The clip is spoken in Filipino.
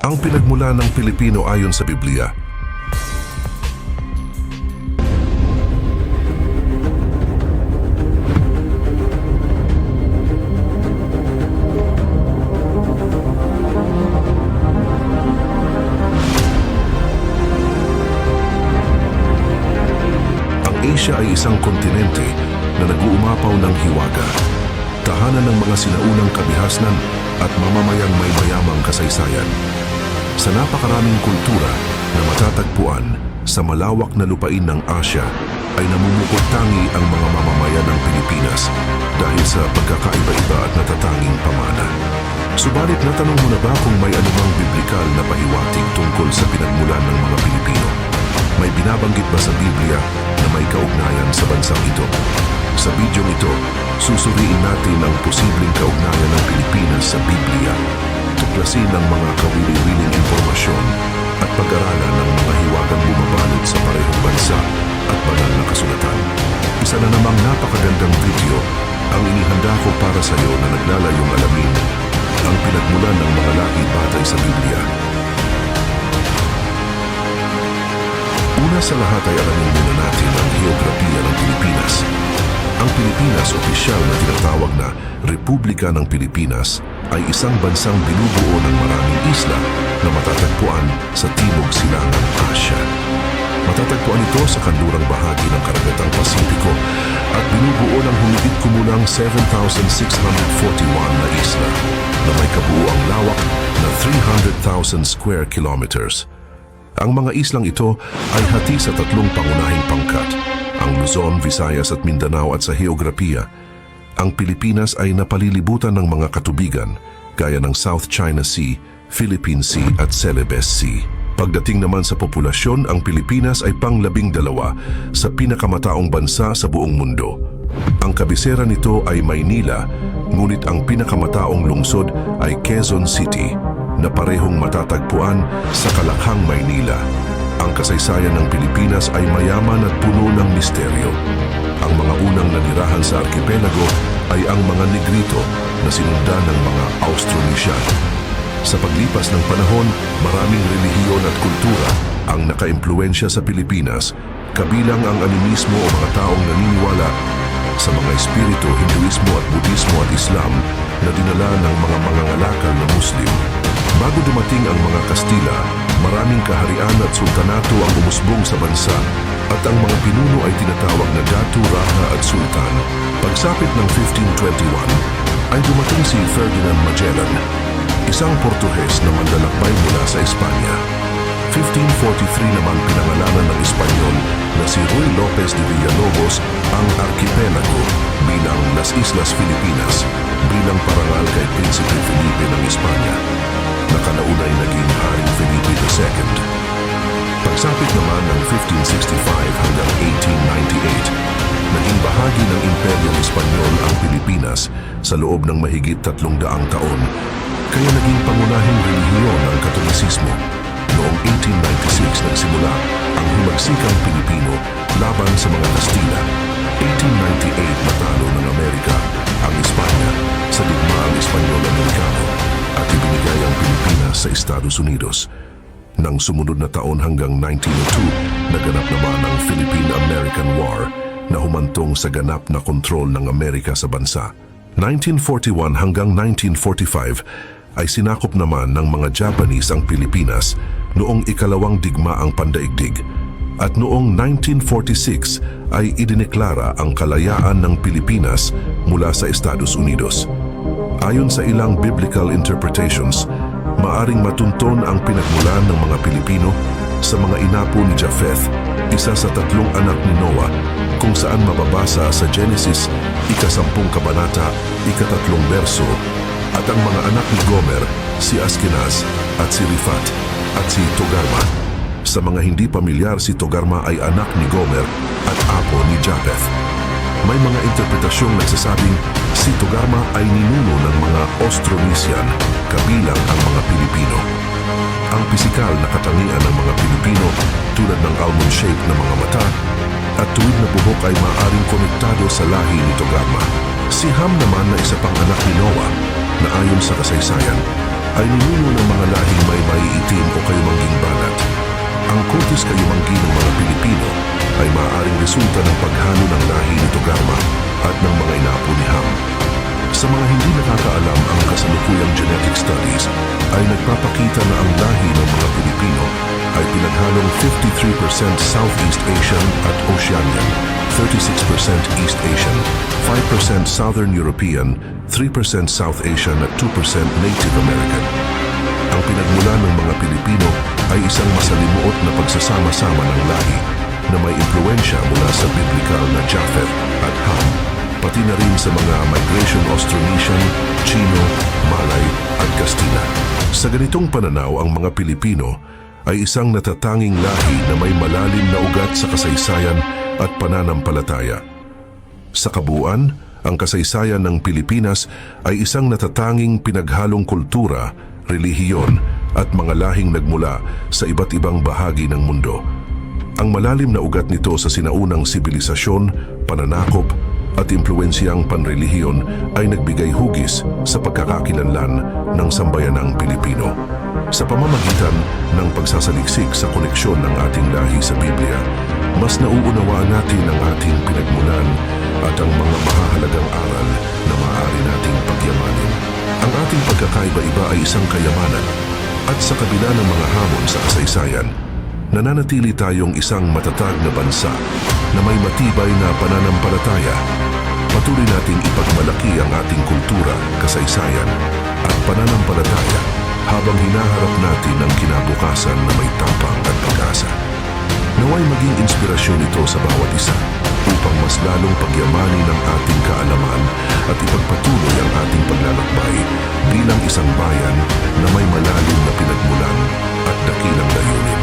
ang pinagmula ng Pilipino ayon sa Biblia. Ang Asia ay isang kontinente na nag-uumapaw ng hiwaga. Tahanan ng mga sinaunang kabihasnan at mamamayang may mayamang kasaysayan. Sa napakaraming kultura na matatagpuan sa malawak na lupain ng Asia ay namumukod tangi ang mga mamamayan ng Pilipinas dahil sa pagkakaiba-iba at natatanging pamana. Subalit natanong mo na ba kung may anumang biblikal na pahiwatig tungkol sa pinagmulan ng mga Pilipino? May binabanggit ba sa Biblia na may kaugnayan sa bansang ito? Sa bidyong ito, susuriin natin ang posibleng kaugnayan ng Pilipinas sa Biblia. Tuklasin ang mga kawili-wiling impormasyon at pag-aralan ng mga hiwagang bumabalot sa parehong bansa at banal na kasulatan. Isa na namang napakagandang video ang inihanda ko para sa iyo na naglalayong alamin ang pinagmulan ng mga lahi batay sa Biblia. Una sa lahat ay alamin muna natin ang geografiya ng Pilipinas. Ang Pilipinas, opisyal na tinatawag na Republika ng Pilipinas, ay isang bansang binubuo ng maraming isla na matatagpuan sa Timog Silangang Asya. Matatagpuan ito sa kanlurang bahagi ng Karagatang Pasipiko at binubuo ng humigit kumulang 7,641 na isla na may kabuuang lawak na 300,000 square kilometers. Ang mga islang ito ay hati sa tatlong pangunahing pangkat, ang Luzon, Visayas at Mindanao at sa heograpiya. Ang Pilipinas ay napalilibutan ng mga katubigan gaya ng South China Sea, Philippine Sea at Celebes Sea. Pagdating naman sa populasyon, ang Pilipinas ay panglabing dalawa sa pinakamataong bansa sa buong mundo. Ang kabisera nito ay Maynila, ngunit ang pinakamataong lungsod ay Quezon City na parehong matatagpuan sa Kalakhang, Maynila. Ang kasaysayan ng Pilipinas ay mayaman at puno ng misteryo. Ang mga unang nanirahan sa arkipelago ay ang mga Negrito na sinundan ng mga Austronesian. Sa paglipas ng panahon, maraming relihiyon at kultura ang nakaimpluensya sa Pilipinas, kabilang ang animismo o mga taong naniniwala sa mga espiritu, Hinduismo at Budismo at Islam na dinala ng mga mangangalakal na Muslim. Bago dumating ang mga Kastila, maraming kaharian at sultanato ang umusbong sa bansa at ang mga pinuno ay tinatawag na Datu, Raha at Sultan. Pagsapit ng 1521, ay dumating si Ferdinand Magellan, isang Portuhes na manlalakbay mula sa Espanya. 1543 naman pinangalanan ng Espanyol na si Ruy Lopez de Villalobos ang arkipelago bilang Las Islas Filipinas bilang parangal kay Prinsipe Felipe ng Espanya na kalaunay naging Haring II. Pagsapit naman ng 1565 hanggang 1898, naging bahagi ng Imperyong Espanyol ang Pilipinas sa loob ng mahigit tatlong daang taon, kaya naging pangunahing relihiyon ang Katolisismo. Noong 1896 nagsimula ang himagsikang Pilipino laban sa mga Kastila. 1898 natalo ng Amerika ang Espanya sa digmaang Espanyol-Amerikano at ibinigay ang Pilipinas sa Estados Unidos. Nang sumunod na taon hanggang 1902, naganap naman ang Philippine-American War na humantong sa ganap na kontrol ng Amerika sa bansa. 1941 hanggang 1945 ay sinakop naman ng mga Japanese ang Pilipinas noong ikalawang digmaang pandaigdig at noong 1946 ay idineklara ang kalayaan ng Pilipinas mula sa Estados Unidos. Ayon sa ilang biblical interpretations, maaring matunton ang pinagmulan ng mga Pilipino sa mga inapo ni Japheth, isa sa tatlong anak ni Noah, kung saan mababasa sa Genesis, ikasampung kabanata, ikatatlong berso, at ang mga anak ni Gomer, si Askenaz, at si Rifat, at si Togarma. Sa mga hindi pamilyar, si Togarma ay anak ni Gomer at apo ni Japheth. May mga interpretasyong nagsasabing si Togarma ay ninuno ng mga Austronesian kabilang ang mga Pilipino. Ang pisikal na katangian ng mga Pilipino tulad ng almond shape na mga mata at tuwid na buhok ay maaaring konektado sa lahi ni Togarma. Si Ham naman na isa pang anak ni Noah na ayon sa kasaysayan ay ninuno ng mga lahing may maiitim o kayumangging balat. Ang Curtis kayumanggi ng resulta ng paghalo ng lahi ni Togarma at ng mga inapo ni Ham. Sa mga hindi nakakaalam ang kasalukuyang genetic studies ay nagpapakita na ang lahi ng mga Pilipino ay pinaghalong 53% Southeast Asian at Oceanian, 36% East Asian, 5% Southern European, 3% South Asian at 2% Native American. Ang pinagmula ng mga Pilipino ay isang masalimuot na pagsasama-sama ng lahi na may impluensya mula sa biblical na Japheth at Ham, pati na rin sa mga migration Austronesian, Chino, Malay at Kastila. Sa ganitong pananaw ang mga Pilipino ay isang natatanging lahi na may malalim na ugat sa kasaysayan at pananampalataya. Sa kabuuan, ang kasaysayan ng Pilipinas ay isang natatanging pinaghalong kultura, relihiyon at mga lahing nagmula sa iba't ibang bahagi ng mundo. Ang malalim na ugat nito sa sinaunang sibilisasyon, pananakop at impluensyang panrelihiyon ay nagbigay hugis sa pagkakakilanlan ng sambayanang Pilipino. Sa pamamagitan ng pagsasaliksik sa koneksyon ng ating lahi sa Biblia, mas nauunawaan natin ang ating pinagmulan at ang mga mahahalagang aral na maaari nating pagyamanin. Ang ating pagkakaiba-iba ay isang kayamanan at sa kabila ng mga hamon sa kasaysayan, nananatili tayong isang matatag na bansa na may matibay na pananampalataya. Patuloy nating ipagmalaki ang ating kultura, kasaysayan at pananampalataya habang hinaharap natin ang kinabukasan na may tapang at pag-asa. Naway maging inspirasyon ito sa bawat isa lalong pagyamanin ang ating kaalaman at ipagpatuloy ang ating paglalakbay bilang isang bayan na may malalim na pinagmulan at dakilang layunin.